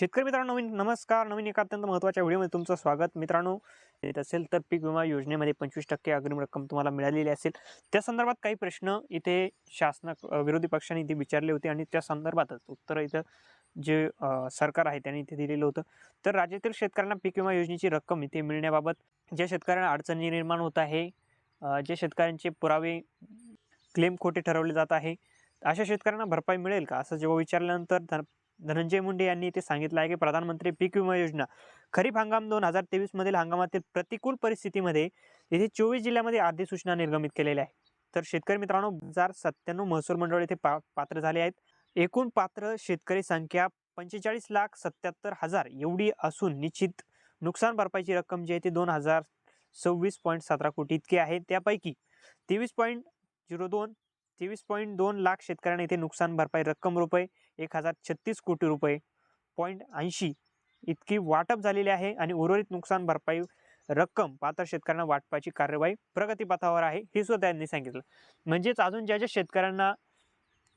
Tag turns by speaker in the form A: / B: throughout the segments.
A: शेतकरी मित्रांनो नवीन नमस्कार. नवीन एका अत्यंत महत्त्वाच्या व्हिडिओमध्ये तुमचं स्वागत. मित्रांनो येत असेल तर पीक विमा योजनेमध्ये पंचवीस टक्के अग्रिम रक्कम तुम्हाला मिळालेली असेल. त्या संदर्भात काही प्रश्न इथे शासना विरोधी पक्षाने इथे विचारले होते आणि त्या संदर्भातच उत्तर इथं जे सरकार आहे त्यांनी इथे दिलेलं होतं. तर राज्यातील शेतकऱ्यांना पीक विमा योजनेची रक्कम इथे मिळण्याबाबत ज्या शेतकऱ्यांना अडचणी निर्माण होत आहे ज्या जे शेतकऱ्यांचे पुरावे क्लेम खोटे ठरवले जात आहे अशा शेतकऱ्यांना भरपाई मिळेल का? असं जेव्हा विचारल्यानंतर धन धनंजय मुंडे यांनी इथे सांगितलं आहे की प्रधानमंत्री पीक विमा योजना खरीप हंगाम दोन हजार तेवीसमधील हंगामातील प्रतिकूल परिस्थितीमध्ये येथे चोवीस जिल्ह्यामध्ये अधिसूचना निर्गमित केलेल्या आहे. तर शेतकरी मित्रांनो हजार सत्त्याण्णव महसूल मंडळ येथे पा पात्र झाले आहेत. एकूण पात्र शेतकरी संख्या पंचेचाळीस लाख सत्याहत्तर हजार एवढी असून निश्चित नुकसान भरपाईची रक्कम जी आहे ती दोन हजार सव्वीस पॉईंट सतरा कोटी इतकी आहे. त्यापैकी तेवीस पॉईंट झिरो दोन तेवीस पॉईंट दोन लाख शेतकऱ्यांना इथे नुकसान भरपाई रक्कम रुपये एक हजार छत्तीस कोटी रुपये. पॉईंट ऐंशी इतकी वाटप झालेली आहे आणि उर्वरित नुकसान भरपाई रक्कम पात्र शेतकऱ्यांना वाटपाची कार्यवाही प्रगतीपथावर आहे हे सुद्धा त्यांनी सांगितलं. म्हणजेच अजून ज्या ज्या शेतकऱ्यांना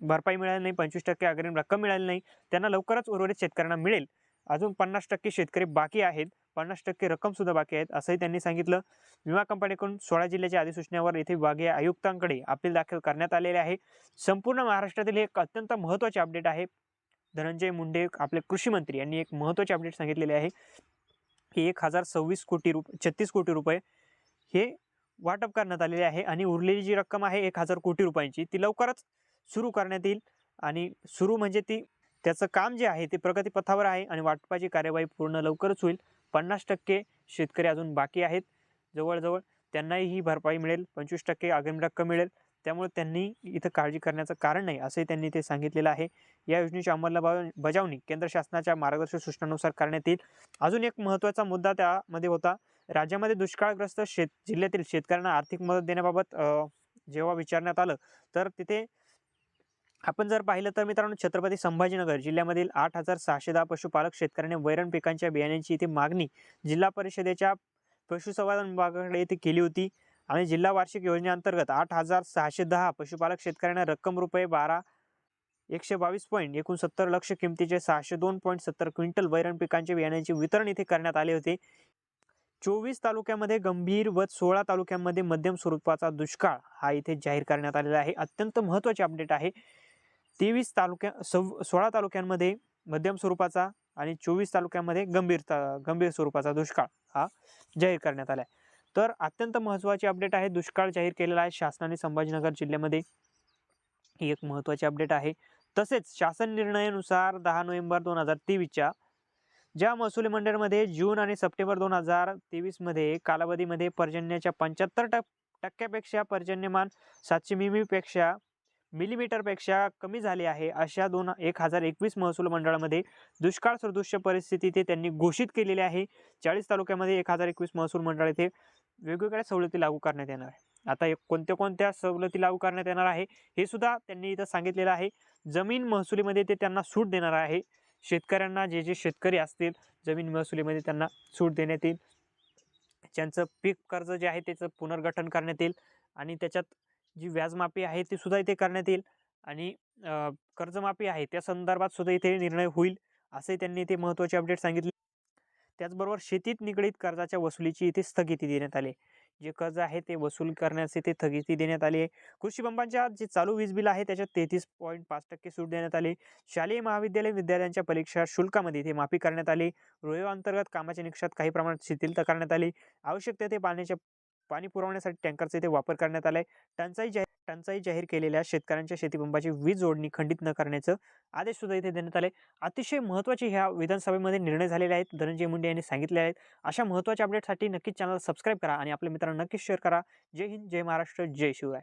A: भरपाई मिळाली नाही पंचवीस टक्के अग्रिम रक्कम मिळाली नाही त्यांना लवकरच उर्वरित शेतकऱ्यांना मिळेल. अजून पन्नास टक्के शेतकरी बाकी आहेत. पन्नास टक्के रक्कमसुद्धा बाकी आहेत असंही त्यांनी सांगितलं. विमा कंपनीकडून सोळा जिल्ह्याच्या अधिसूचनेवर येथे विभागीय आयुक्तांकडे अपील दाखल करण्यात आलेले आहे. संपूर्ण महाराष्ट्रातील हे एक अत्यंत महत्त्वाचे अपडेट आहे. धनंजय मुंडे आपले कृषी मंत्री यांनी एक महत्त्वाचे अपडेट सांगितलेले आहे. की एक हजार सव्वीस कोटी रुप छत्तीस कोटी रुपये हे वाटप करण्यात आलेले आहे आणि उरलेली जी रक्कम आहे एक हजार कोटी रुपयांची ती लवकरच सुरू करण्यात येईल. आणि सुरू म्हणजे ती त्याचं काम जे आहे ते प्रगतीपथावर आहे आणि वाटपाची कार्यवाही पूर्ण लवकरच होईल. पन्नास टक्के शेतकरी अजून बाकी आहेत. जवळजवळ त्यांनाही ही भरपाई मिळेल. पंचवीस टक्के अग्रिम रक्कम मिळेल. त्यामुळे त्यांनी इथं काळजी करण्याचं कारण नाही असंही त्यांनी ते सांगितलेलं आहे. या योजनेची अंमलबजावणी केंद्र शासनाच्या मार्गदर्शक सूचनानुसार करण्यात येईल. अजून एक महत्त्वाचा मुद्दा त्यामध्ये होता. राज्यामध्ये दुष्काळग्रस्त शेत जिल्ह्यातील शेतकऱ्यांना आर्थिक मदत देण्याबाबत जेव्हा विचारण्यात आलं तर तिथे आपण जर पाहिलं तर मित्रांनो छत्रपती संभाजीनगर जिल्ह्यामधील आठ हजार सहाशे दहा पशुपालक शेतकऱ्यांनी वैरण पिकांच्या बियाण्यांची इथे मागणी जिल्हा परिषदेच्या पशुसंवर्धन विभागाकडे इथे केली होती. आणि जिल्हा वार्षिक योजनेअंतर्गत आठ हजार सहाशे दहा पशुपालक शेतकऱ्यांना रक्कम रुपये बारा एकशे बावीस पॉईंट एकोणसत्तर लक्ष किमतीचे सहाशे दोन पॉईंट सत्तर क्विंटल वैरण पिकांचे बियाण्यांचे वितरण इथे करण्यात आले होते. चोवीस तालुक्यामध्ये गंभीर व सोळा तालुक्यांमध्ये मध्यम स्वरूपाचा दुष्काळ हा इथे जाहीर करण्यात आलेला आहे. अत्यंत महत्त्वाचे अपडेट आहे. तेवीस तालुक्या सव सोळा तालुक्यांमध्ये मध्यम स्वरूपाचा आणि चोवीस तालुक्यांमध्ये गंभीर गंभीर स्वरूपाचा दुष्काळ हा जाहीर करण्यात आला आहे तर अत्यंत महत्त्वाची अपडेट आहे दुष्काळ जाहीर केलेला आहे शासनाने संभाजीनगर जिल्ह्यामध्ये. ही एक महत्त्वाची अपडेट आहे. तसेच शासन निर्णयानुसार दहा नोव्हेंबर दोन हजार तेवीसच्या ज्या महसुली मंडळमध्ये जून आणि सप्टेंबर दोन हजार तेवीसमध्ये कालावधीमध्ये पर्जन्याच्या पंच्याहत्तर टक टक्क्यापेक्षा पर्जन्यमान सातशे मिमीपेक्षा मिलीमीटरपेक्षा कमी झाले आहे अशा दोन एक हजार एकवीस महसूल मंडळामध्ये दुष्काळ सदृश्य परिस्थिती ते त्यांनी घोषित केलेली आहे. चाळीस तालुक्यामध्ये एक हजार एकवीस महसूल मंडळ येथे वेगवेगळ्या सवलती लागू करण्यात येणार आहे. आता कोणत्या कोणत्या सवलती लागू करण्यात येणार आहे हे सुद्धा त्यांनी इथं सांगितलेलं आहे. जमीन महसुलीमध्ये ते त्यांना सूट देणार आहे. शेतकऱ्यांना जे जे शेतकरी असतील जमीन महसुलीमध्ये त्यांना सूट देण्यात येईल. त्यांचं पीक कर्ज जे आहे त्याचं पुनर्गठन करण्यात येईल आणि त्याच्यात जी व्याजमाफी आहे ती सुद्धा इथे करण्यात येईल आणि कर्जमाफी आहे त्या संदर्भात सुद्धा इथे निर्णय होईल असंही त्यांनी इथे महत्त्वाचे अपडेट सांगितले. त्याचबरोबर शेतीत निगडीत कर्जाच्या वसुलीची इथे स्थगिती देण्यात आली. जे कर्ज आहे ते वसूल करण्यास इथे स्थगिती देण्यात आली आहे. कृषी पंपांच्या जे चालू वीज बिल आहे त्याच्यात तेहतीस पॉईंट पाच टक्के सूट देण्यात आली. शालेय महाविद्यालय विद्यार्थ्यांच्या परीक्षा शुल्कामध्ये इथे माफी करण्यात आली. रोयो अंतर्गत कामाच्या निकषात काही प्रमाणात शिथिलता करण्यात आली. आवश्यक तेथे पाण्याच्या पाणी पुरवण्यासाठी टँकरचा इथे वापर करण्यात आलाय. टंचाई जाहीर टंचाई जाहीर केलेल्या शेतकऱ्यांच्या शेतीपंपाची वीज जोडणी खंडित न करण्याचं आदेश सुद्धा इथे देण्यात आले अतिशय महत्त्वाचे ह्या विधानसभेमध्ये निर्णय झालेले आहेत. धनंजय मुंडे यांनी सांगितले आहेत. अशा महत्त्वाच्या अपडेटसाठी नक्कीच चॅनल सबस्क्राईब करा आणि आपल्या मित्रांना नक्कीच शेअर करा. जय हिंद जय महाराष्ट्र जय शिवराय.